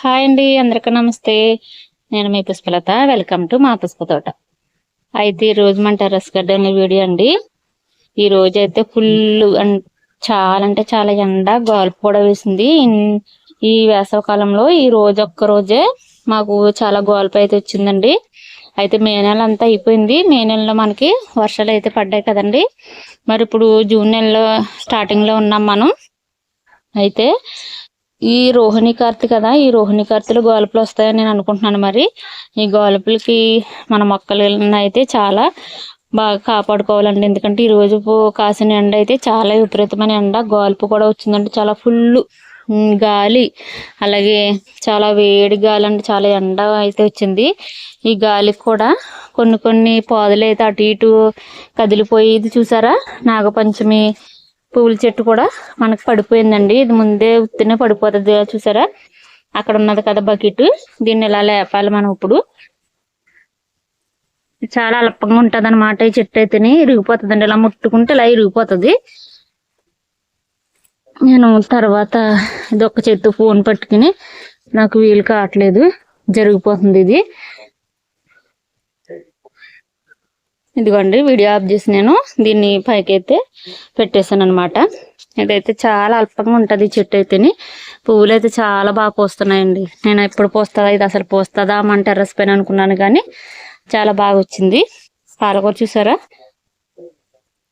Hi అండి అందరికీ నమస్తే. నేను మీ పుష్పలత వెల్కమ్ టు మా పుష్ప తోట అయితే ఈరోజు రోజు మన టెర్రస్ గార్డెన్ వీడియో అండి. ఈ రోజు అయితే ఫుల్ చాలా అంటే చాలా ఎండ గాల్పు కూడా వేసింది. ఈ వేసవకాలంలో ఈ రోజు ఒక్క రోజే మాకు చాలా గాల్పు అయితే వచ్చిందండి. అయితే మే నెల అంతా అయిపోయింది. మే నెలలో మనకి వర్షాలు అయితే పడ్డాయి కదండి. మరి ఇప్పుడు జూన్ నెలలో స్టార్టింగ్లో ఉన్నాం మనం. అయితే ఈ రోహిణి కార్తీ కదా ఈ రోహిణి కార్తీలో గోలుపులు వస్తాయని నేను అనుకుంటున్నాను మరి. ఈ గోలపులకి మన మొక్కలను అయితే చాలా బాగా కాపాడుకోవాలండి. ఎందుకంటే ఈ రోజు కాసిన ఎండ అయితే చాలా విపరీతమైన ఎండ. గోల్పు కూడా వచ్చిందంటే చాలా ఫుల్ గాలి అలాగే చాలా వేడి గాలి అంటే చాలా ఎండ అయితే వచ్చింది. ఈ గాలికి కూడా కొన్ని కొన్ని పాదులు అయితే అటు ఇటు కదిలిపోయి ఇది చూసారా? నాగపంచమి పువ్వుల చెట్టు కూడా మనకు పడిపోయిందండి. ఇది ముందే ఉత్తినే పడిపోతుంది. చూసారా? అక్కడ ఉన్నది కదా బకెట్. దీన్ని ఇలా లేపాలి మనం ఇప్పుడు? చాలా అల్పంగా ఉంటది అనమాట ఈ చెట్టు అయితేనే. ఇరిగిపోతుందండి. ఇలా ముట్టుకుంటే ఇలా ఇరిగిపోతుంది. నేను తర్వాత ఇది ఒక చెట్టు ఫోన్ పట్టుకుని నాకు వీలు కావట్లేదు. జరిగిపోతుంది ఇది. ఇదిగోండి వీడియో ఆఫ్ చేసి నేను దీన్ని పైకి అయితే పెట్టేశాను అనమాట ఇదైతే చాలా అల్పంగా ఉంటుంది చెట్టు అయితేని. పువ్వులు అయితే చాలా బాగా పోస్తున్నాయండి. నేను ఎప్పుడు పోస్తుందా ఇది అసలు పోస్తుందా మన టెర్రస్ పైన అనుకున్నాను కానీ చాలా బాగా వచ్చింది. పాలకూర చూసారా?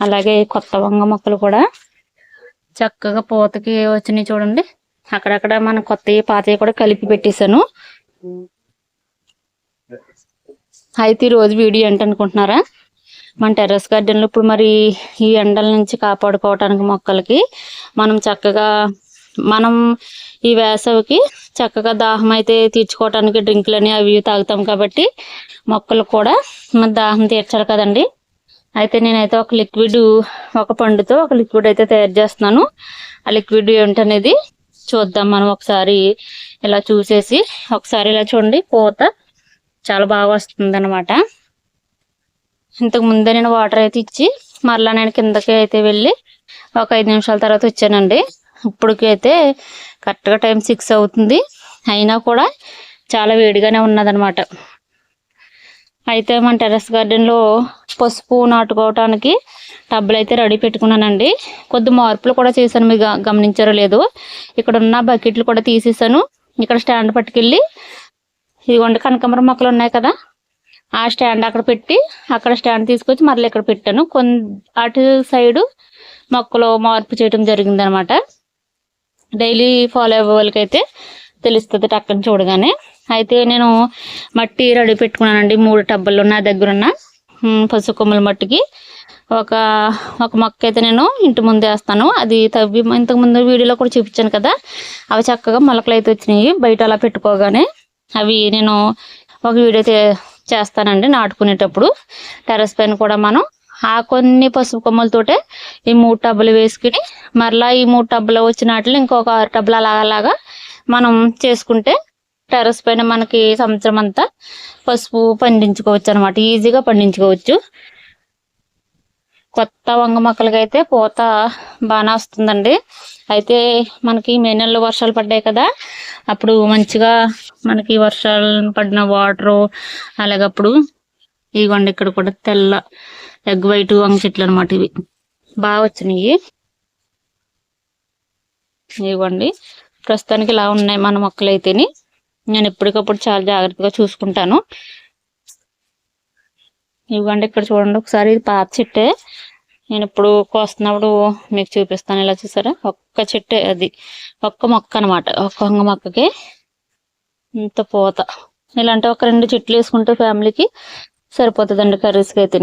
అలాగే కొత్త వంగ మొక్కలు కూడా చక్కగా పూతకి వచ్చినాయి చూడండి. అక్కడక్కడ మనం కొత్తవి పాతవి కూడా కలిపి పెట్టేశాను. అయితే ఈ రోజు వీడియో ఏంటనుకుంటున్నారా మన టెర్రస్ గార్డెన్లో ఇప్పుడు మరి ఈ ఎండల నుంచి కాపాడుకోవటానికి మొక్కలకి మనం చక్కగా మనం ఈ వేసవికి చక్కగా దాహం అయితే తీర్చుకోవటానికి డ్రింకులని అవి తాగుతాం కాబట్టి మొక్కలు కూడా మన దాహం తీర్చాలి కదండి. అయితే నేనైతే ఒక లిక్విడ్ ఒక పండుతో ఒక లిక్విడ్ అయితే తయారు చేస్తున్నాను. ఆ లిక్విడ్ ఏంటనేది చూద్దాం మనం ఒకసారి ఇలా చూసేసి ఒకసారి ఇలా చూడండి పూత చాలా బాగా వస్తుంది అనమాట ఇంతకు ముందే నేను వాటర్ అయితే ఇచ్చి మరలా నేను కిందకి అయితే వెళ్ళి ఒక ఐదు నిమిషాల తర్వాత వచ్చానండి. ఇప్పటికైతే కరెక్ట్గా టైం సిక్స్ అవుతుంది. అయినా కూడా చాలా వేడిగానే ఉన్నదనమాట అయితే మన టెర్రస్ గార్డెన్లో పసుపు నాటుకోవటానికి టబ్బులు అయితే రెడీ పెట్టుకున్నానండి. కొద్ది మార్పులు కూడా చేశాను మీరు గమనించారో లేదో. ఇక్కడ ఉన్న బకెట్లు కూడా తీసేసాను. ఇక్కడ స్టాండ్ పట్టుకెళ్ళి ఇదిగోండి కనకాంబరం మొక్కలు ఉన్నాయి కదా ఆ స్టాండ్ అక్కడ పెట్టి అక్కడ స్టాండ్ తీసుకొచ్చి మళ్ళీ ఇక్కడ పెట్టాను. కొన్ అటు సైడు మొక్కలో మార్పు చేయడం జరిగింది అనమాట డైలీ ఫాలో అయ్యే వాళ్ళకైతే తెలుస్తుంది టక్కని చూడగానే. అయితే నేను మట్టి రెడీ పెట్టుకున్నానండి. మూడు టబ్బలు నా దగ్గర ఉన్న పసు పసుపు కొమ్మల మట్టికి. ఒక ఒక మొక్క అయితే నేను ఇంటి ముందు వేస్తాను. అది తవ్వి ఇంతకుముందు వీడియోలో కూడా చూపించాను కదా. అవి చక్కగా మొలకలు అయితే వచ్చినాయి. బయట అలా పెట్టుకోగానే అవి నేను ఒక వీడియో చేస్తానండి. నాటుకునేటప్పుడు టెర్రస్ పైన కూడా మనం ఆ కొన్ని పసుపు కొమ్మలతోటే ఈ మూడు టబ్బులు వేసుకుని మరలా ఈ మూడు టబ్బులు వచ్చిన వాటిలో ఇంకొక ఆరు టబ్బులు అలాగా మనం చేసుకుంటే టెర్రస్ పైన మనకి సంవత్సరం అంతా పసుపు పండించుకోవచ్చు అనమాట ఈజీగా పండించుకోవచ్చు. కొత్త వంగ మొక్కలకైతే పూత బాగానే వస్తుందండి. అయితే మనకి మే నెలలో వర్షాలు పడ్డాయి కదా అప్పుడు మంచిగా మనకి వర్షాలు పడిన వాటరు అలాగప్పుడు ఇగోండి ఇక్కడ కూడా తెల్ల ఎగ్ వైట్ వంగ చెట్లు అనమాట ఇవి. బాగా వచ్చినాయి. ఇవ్వండి ప్రస్తుతానికి ఇలా ఉన్నాయి మన మొక్కలు అయితేని నేను ఎప్పటికప్పుడు చాలా జాగ్రత్తగా చూసుకుంటాను. ఇవ్వండి ఇక్కడ చూడండి ఒకసారి ఇది పాత చెట్టే. నేను ఇప్పుడు కోస్తున్నప్పుడు మీకు చూపిస్తాను. ఇలా చూసారా? ఒక్క చెట్టే అది. ఒక్క మొక్క అనమాట ఒక్క మొక్కకి ఇంత పూత. ఇలాంటి ఒక రెండు చెట్లు వేసుకుంటే ఫ్యామిలీకి సరిపోతుందండి కర్రీస్కి అయితే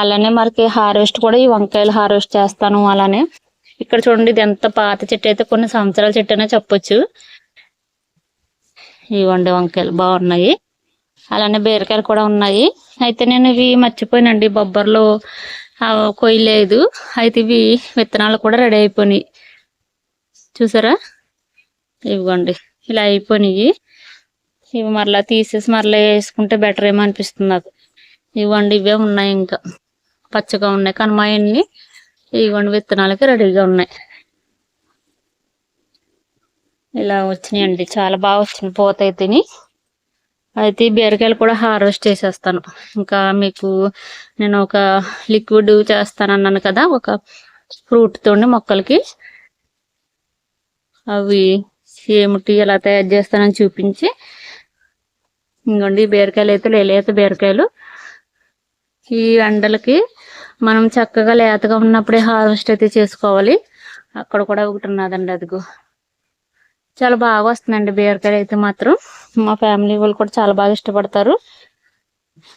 అలానే మనకి హార్వెస్ట్ కూడా ఈ వంకాయలు హార్వెస్ట్ చేస్తాను అలానే. ఇక్కడ చూడండి ఇది ఎంత పాత చెట్టు అయితే కొన్ని సంవత్సరాల చెట్టు అనే చెప్పొచ్చు. ఇవ్వండి వంకాయలు బాగున్నాయి. అలానే బీరకాయలు కూడా ఉన్నాయి. అయితే నేను ఇవి మర్చిపోయినండి బొబ్బర్లో కొయ్యలేదు అయితే ఇవి విత్తనాలు కూడా రెడీ అయిపోయినాయి. చూసారా? ఇవ్వండి. ఇలా అయిపోయినాయి. ఇవి మరలా తీసేసి మరలా వేసుకుంటే బెటర్ ఏమో అనిపిస్తుంది నాకు. ఇవ్వండి ఇవే ఉన్నాయి ఇంకా. పచ్చగా ఉన్నాయి. కానీ మా అన్ని ఇవ్వండి విత్తనాలకి రెడీగా ఉన్నాయి. ఇలా వచ్చినాయండి. చాలా బాగా వచ్చినాయి. పోతాయి తిని. అయితే బీరకాయలు కూడా హార్వెస్ట్ చేసేస్తాను. ఇంకా మీకు నేను ఒక లిక్విడ్ చేస్తాను అన్నాను కదా ఒక ఫ్రూట్ తోని మొక్కలకి. అవి ఏమిటి ఎలా తయారు చేస్తానని చూపించి. ఇంకోండి ఈ బీరకాయలు అయితే లేలేత బీరకాయలు. ఈ ఎండలకి మనం చక్కగా లేతగా ఉన్నప్పుడే హార్వెస్ట్ అయితే చేసుకోవాలి. అక్కడ కూడా ఒకటి ఉన్నదండి అదిగో. చాలా బాగా వస్తుందండి బీరకాయలు అయితే మాత్రం. మా ఫ్యామిలీ వాళ్ళు కూడా చాలా బాగా ఇష్టపడతారు.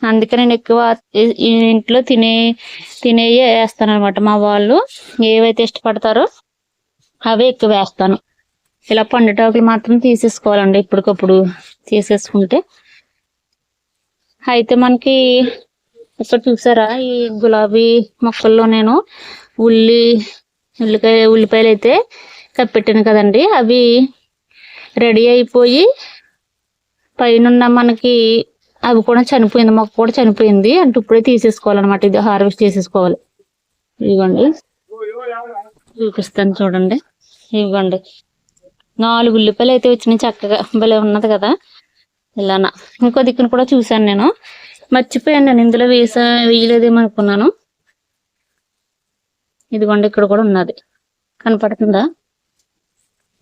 అందుకే నేను ఎక్కువ ఈ- ఇంట్లో తినే తినేయే వేస్తాను అనమాట మా వాళ్ళు ఏవైతే ఇష్టపడతారో అవే ఎక్కువ వేస్తాను. ఇలా పండుటాకులు మాత్రం తీసేసుకోవాలండి ఇప్పటికప్పుడు తీసేసుకుంటే. అయితే మనకి ఇక్కడ చూసారా? ఈ గులాబీ మొక్కల్లో నేను ఉల్లి ఉల్లికాయ ఉల్లిపాయలు అయితే కప్పెట్టాను కదండి. అవి రెడీ అయిపోయి పైన మనకి అవి కూడా చనిపోయింది మొక్క కూడా చనిపోయింది అంటే ఇప్పుడే తీసేసుకోవాలన్నమాట. ఇది హార్వెస్ట్ చేసేసుకోవాలి. ఇదిగోండి. చూపిస్తాను చూడండి. ఇవ్వండి నాలుగు ఉల్లిపాయలు అయితే వచ్చినాయి చక్కగా. భలే ఉన్నది కదా. ఇలానా. ఇంకో దిక్కును కూడా చూశాను నేను. మర్చిపోయాను నేను. ఇందులో వేసా వేయలేదేమో అనుకున్నాను ఇదిగోండి ఇక్కడ కూడా ఉన్నది. కనపడుతుందా?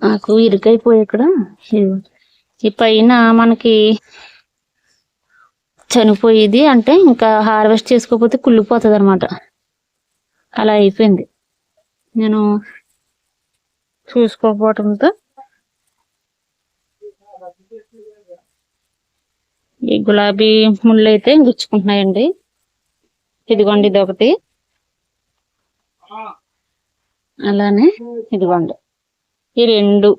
నాకు ఇరుకైపోయి ఇక్కడ. ఈ పైన మనకి చనిపోయేది అంటే ఇంకా హార్వెస్ట్ చేసుకోకపోతే కుళ్ళిపోతుంది అనమాట అలా అయిపోయింది. నేను చూసుకోకపోవటంతో ఈ గులాబీ ముళ్ళు అయితే గుచ్చుకుంటున్నాయండి. ఇదిగోండి ఇది ఒకటి అలానే ఇదిగోండి. ఈ రెండు.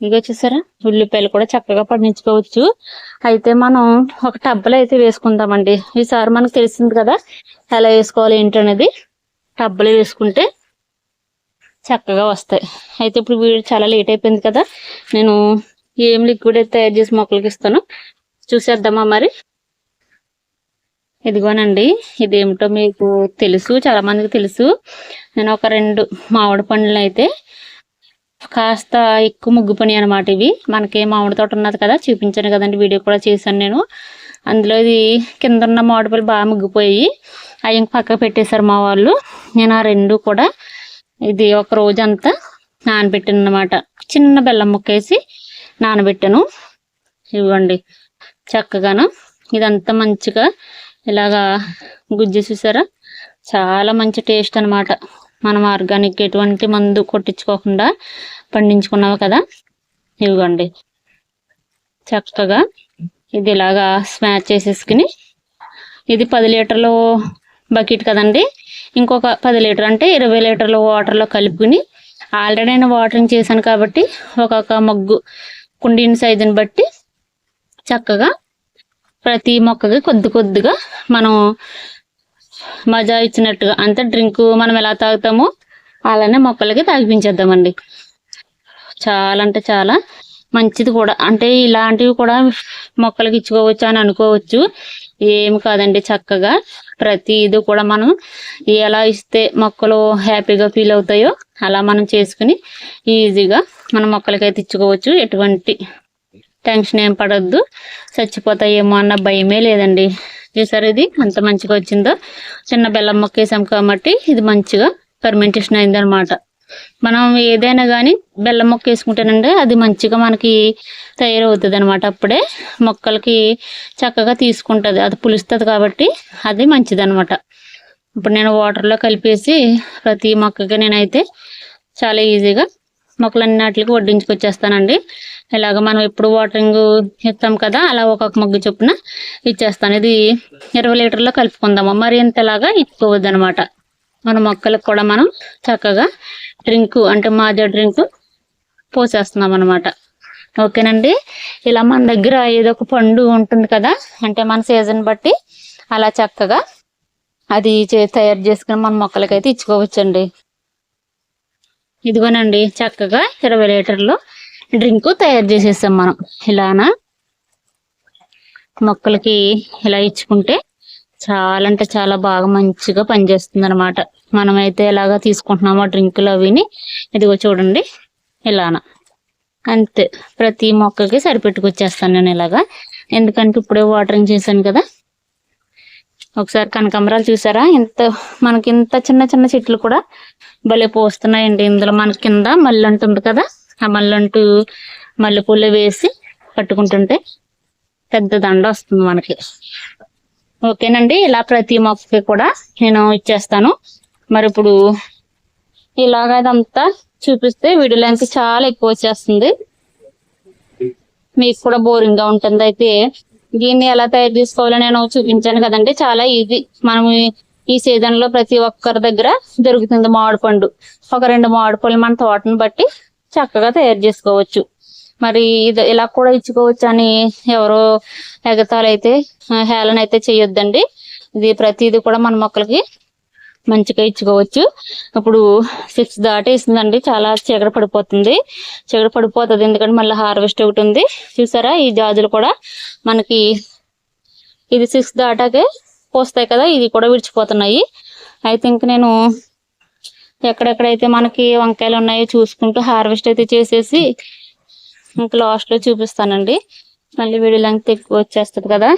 ఇదిగో చూసారా? ఉల్లిపాయలు కూడా చక్కగా పండించుకోవచ్చు. అయితే మనం ఒక టబ్బలో అయితే వేసుకుందామండి ఈసారి మనకు తెలిసింది కదా ఎలా వేసుకోవాలి ఏంటనేది టబ్బలో వేసుకుంటే చక్కగా వస్తాయి. అయితే ఇప్పుడు వీడియో చాలా లేట్ అయిపోయింది కదా నేను ఏం లిక్విడ్ అయితే తయారు చేసి మొక్కలకి ఇస్తాను. చూసేద్దామా మరి? ఇదిగోనండి ఇదేమిటో మీకు తెలుసు చాలా మందికి తెలుసు. నేను ఒక రెండు మామిడి పండ్లు అయితే కాస్త ఎక్కువ ముగ్గు పని అనమాట ఇవి. మనకి మామిడి తోట ఉన్నది కదా చూపించాను కదండి వీడియో కూడా చేశాను నేను. అందులో ఇది కింద ఉన్న మామిడి పళ్ళు బాగా ముగ్గిపోయి అవి ఇంక పక్కకు పెట్టేశారు మా వాళ్ళు. నేను ఆ రెండు కూడా ఇది ఒక రోజు అంతా నానబెట్టాను అనమాట చిన్న బెల్లం ముక్క వేసి నానబెట్టాను. ఇవ్వండి చక్కగాను. ఇదంతా మంచిగా ఇలాగా గుజ్జు చూసారా చాలా మంచి టేస్ట్ అనమాట మనం ఆర్గానిక్ ఎటువంటి మందు కొట్టించుకోకుండా పండించుకున్నావు కదా? ఇవ్వండి. చక్కగా ఇది ఇలాగా స్మాచ్ చేసేసుకుని ఇది పది లీటర్లు బకెట్ కదండి. ఇంకొక పది లీటర్ అంటే ఇరవై లీటర్ల వాటర్లో కలుపుకుని ఆల్రెడీ నేను వాటరింగ్ చేశాను కాబట్టి ఒక్కొక్క మగ్గు కుండీని సైజుని బట్టి చక్కగా ప్రతి మొక్కకి కొద్ది కొద్దిగా మనం మజా ఇచ్చినట్టుగా అంటే డ్రింక్ మనం ఎలా తాగుతామో అలానే మొక్కలకి తాగిపించేద్దామండి. చాలా అంటే చాలా మంచిది కూడా. అంటే ఇలాంటివి కూడా మొక్కలకి ఇచ్చుకోవచ్చు అని అనుకోవచ్చు. ఏమి కాదండి చక్కగా ప్రతి ఇది కూడా మనం ఎలా ఇస్తే మొక్కలు హ్యాపీగా ఫీల్ అవుతాయో అలా మనం చేసుకుని ఈజీగా మన మొక్కలకైతే ఇచ్చుకోవచ్చు. ఎటువంటి టెన్షన్ ఏం పడొద్దు. చచ్చిపోతాయేమో అన్న భయమే లేదండి. చూసారు ఇది? అంత మంచిగా వచ్చిందో. చిన్న బెల్లం మొక్క వేసాం కాబట్టి ఇది మంచిగా ఫర్మెంటేషన్ అయిందనమాట మనం ఏదైనా కానీ బెల్లం మొక్క వేసుకుంటేనండి అది మంచిగా మనకి తయారవుతుంది అనమాట అప్పుడే మొక్కలకి చక్కగా తీసుకుంటుంది. అది పులుస్తుంది కాబట్టి అది మంచిది అనమాట ఇప్పుడు నేను వాటర్లో కలిపేసి ప్రతి మొక్కకి నేనైతే చాలా ఈజీగా మొక్కలన్నిటికి వడ్డించుకొచ్చేస్తానండి. ఇలాగ మనం ఎప్పుడు వాటరింగ్ ఇస్తాం కదా అలా ఒక్కొక్క మొగ్గు చొప్పున ఇచ్చేస్తాను ఇది ఇరవై లీటర్లో కలుపుకుందాము. మరి ఇంతలాగా ఇచ్చుకోవద్దు అనమాట మన మొక్కలకు కూడా మనం చక్కగా డ్రింక్ అంటే మాజా డ్రింక్ పోసేస్తున్నాం అనమాట ఓకేనండి? ఇలా మన దగ్గర ఏదో ఒక పండు ఉంటుంది కదా అంటే మన సీజన్ బట్టి అలా చక్కగా అది తయారు చేసుకుని మన మొక్కలకైతే ఇచ్చుకోవచ్చండి. ఇదిగోనండి చక్కగా ఇరవై లీటర్లు డ్రింక్ తయారు చేసేసాం మనం. ఇలానా? మొక్కలకి ఇలా ఇచ్చుకుంటే చాలా అంటే చాలా బాగా మంచిగా పనిచేస్తుంది అనమాట మనమైతే ఎలాగా తీసుకుంటున్నామో డ్రింకులు అవిని. ఇదిగో చూడండి. ఇలానా? అంతే. ప్రతి మొక్కకి సరిపెట్టుకొచ్చేస్తాను నేను ఇలాగా. ఎందుకంటే ఇప్పుడే వాటరింగ్ చేశాను కదా. ఒకసారి కనకాంబరాలు చూసారా? ఇంత మనకి ఇంత చిన్న చిన్న చెట్లు కూడా భలే పోస్తున్నాయండి. ఇందులో మన కింద మళ్ళీ అంటుంది కదా. ఆ మల్లెంటు మల్లెపూలు వేసి కట్టుకుంటుంటే పెద్ద దండ వస్తుంది మనకి. ఓకేనండి ఇలా ప్రతి మొక్కకి కూడా నేను ఇచ్చేస్తాను. మరి ఇప్పుడు ఇలాగ ఇదంతా చూపిస్తే వీడియో లెంత్ చాలా ఎక్కువ వచ్చేస్తుంది. మీకు కూడా బోరింగ్గా ఉంటుంది. అయితే దీన్ని ఎలా తయారు చేసుకోవాలో నేను చూపించాను కదండి. చాలా ఈజీ. మనం ఈ సీజన్లో ప్రతి ఒక్కరి దగ్గర దొరుకుతుంది మామిడి పండు. ఒక రెండు మామిడి పళ్ళు మన తోటను బట్టి చక్కగా తయారు చేసుకోవచ్చు. మరి ఇది ఇలా కూడా ఇచ్చుకోవచ్చు అని ఎవరో ఎగతాలైతే హేళన అయితే చేయొద్దండి. ఇది ప్రతిది కూడా మన మొక్కలకి మంచిగా ఇచ్చుకోవచ్చు. ఇప్పుడు సిక్స్ దాటేసిందండి చాలా చీకటి పడిపోతుంది. చీకట పడిపోతుంది ఎందుకంటే మళ్ళీ హార్వెస్ట్ ఒకటి ఉంది. చూసారా? ఈ జాజులు కూడా మనకి ఇది సిక్స్ దాటాకే పోస్తాయి కదా ఇది కూడా విడిచిపోతున్నాయి. అయితే ఇంక నేను ఎక్కడెక్కడైతే మనకి వంకాయలు ఉన్నాయో చూసుకుంటూ హార్వెస్ట్ అయితే చేసేసి ఇంకా లాస్ట్లో చూపిస్తానండి. మళ్ళీ వీడియో లెంగ్త్ ఎక్కువ వచ్చేస్తుంది కదా.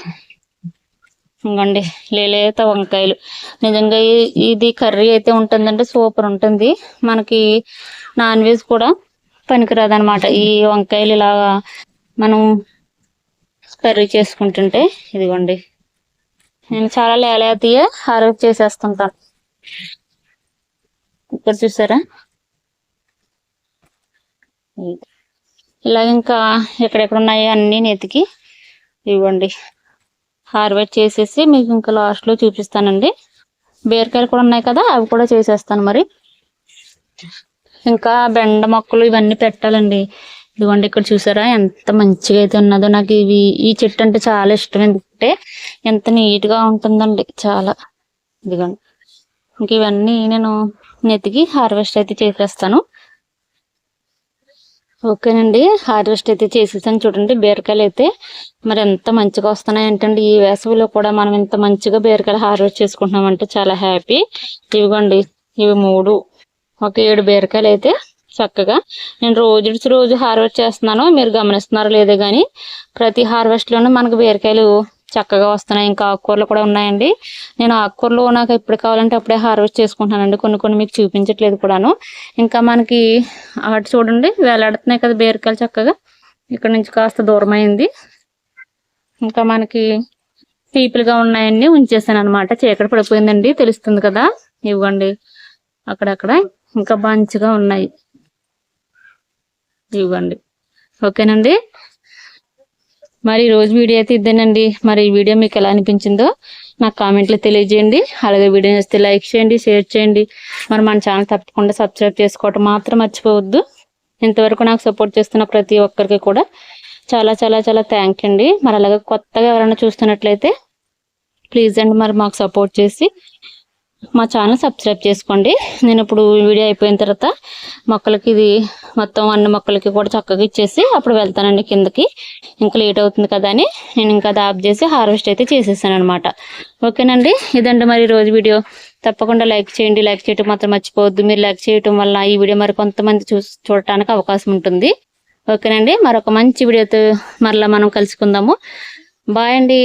ఇంకండి లేలేత వంకాయలు. నిజంగా ఇది కర్రీ అయితే ఉంటుందంటే సూపర్ ఉంటుంది. మనకి నాన్ వెజ్ కూడా పనికిరాదనమాట ఈ వంకాయలు ఇలా మనం కర్రీ చేసుకుంటుంటే ఇదిగోండి. నేను చాలా లేలేతీయ హార్వెస్ట్ చేసేస్తుంటాను. ఇక్కడ చూసారా? ఇలాగ ఇంకా ఎక్కడెక్కడ ఉన్నాయో అన్ని నెతికి ఇవ్వండి. హార్వెస్ట్ చేసేసి మీకు ఇంకా లాస్ట్లో చూపిస్తానండి. బీరకాయలు కూడా ఉన్నాయి కదా అవి కూడా చేసేస్తాను మరి. ఇంకా బెండ మొక్కలు ఇవన్నీ పెట్టాలండి. ఇదిగోండి ఇక్కడ చూసారా ఎంత మంచిగా అయితే ఉన్నదో. నాకు ఇవి ఈ చెట్టు అంటే చాలా ఇష్టం. ఎందుకంటే ఎంత నీట్గా ఉంటుందండి చాలా. ఇదిగోండి. ఇంక ఇవన్నీ నేను నెతికి హార్వెస్ట్ అయితే చేసేస్తాను. ఓకేనండి హార్వెస్ట్ అయితే చేసేసాను చూడండి బీరకాయలు అయితే. మరి ఎంత మంచిగా వస్తున్నాయి ఏంటంటే ఈ వేసవిలో కూడా మనం ఇంత మంచిగా బీరకాయలు హార్వెస్ట్ చేసుకుంటున్నామంటే చాలా హ్యాపీ. ఇవిగోండి ఇవి మూడు ఒక ఏడు బీరకాయలు అయితే చక్కగా. నేను రోజు రోజు హార్వెస్ట్ చేస్తున్నాను మీరు గమనిస్తున్నారో లేదో కానీ ప్రతి హార్వెస్ట్లోనూ మనకు బీరకాయలు చక్కగా వస్తున్నాయి. ఇంకా ఆకుకూరలు కూడా ఉన్నాయండి. నేను ఆకుకూరలు నాకు ఎప్పుడు కావాలంటే అప్పుడే హార్వెస్ట్ చేసుకుంటానండి కొన్ని కొన్ని మీకు చూపించట్లేదు కూడాను. ఇంకా మనకి అటు చూడండి వేలాడుతున్నాయి కదా బీరకాయలు చక్కగా. ఇక్కడ నుంచి కాస్త దూరమైంది. ఇంకా మనకి పీపుల్గా ఉన్నాయన్నీ ఉంచేసాను అనమాట చీకటి పడిపోయిందండి తెలుస్తుంది కదా. ఇవ్వండి. అక్కడక్కడ ఇంకా మంచిగా ఉన్నాయి. ఇవ్వండి. ఓకేనండి? మరి రోజు వీడియో అయితే ఇద్దేనండి మరి ఈ వీడియో మీకు ఎలా అనిపించిందో నాకు కామెంట్లో తెలియజేయండి. అలాగే వీడియో చేస్తే లైక్ చేయండి షేర్ చేయండి. మరి మన ఛానల్ తప్పకుండా సబ్స్క్రైబ్ చేసుకోవటం మాత్రం మర్చిపోవద్దు. ఇంతవరకు నాకు సపోర్ట్ చేస్తున్న ప్రతి ఒక్కరికి కూడా చాలా చాలా చాలా థ్యాంక్ అండి. మరి అలాగే కొత్తగా ఎవరైనా చూస్తున్నట్లయితే ప్లీజ్ అండి మరి మాకు సపోర్ట్ చేసి మా ఛానల్ సబ్స్క్రైబ్ చేసుకోండి. నేను ఇప్పుడు వీడియో అయిపోయిన తర్వాత మొక్కలకి ఇది మొత్తం అన్ని మొక్కలకి కూడా చక్కగా ఇచ్చేసి అప్పుడు వెళ్తానండి కిందకి. ఇంకా లేట్ అవుతుంది కదా అని నేను ఇంకా అది ఆఫ్ చేసి హార్వెస్ట్ అయితే చేసేసాను అనమాట ఓకేనండి? ఇదండి మరి రోజు వీడియో. తప్పకుండా లైక్ చేయండి. లైక్ చేయటం మాత్రం మర్చిపోవద్దు. మీరు లైక్ చేయటం వల్ల ఈ వీడియో మరి కొంతమంది చూ చూడటానికి అవకాశం ఉంటుంది. ఓకేనండి? మరొక మంచి వీడియోతో మరలా మనం కలుసుకుందాము. బాయ్ అండి.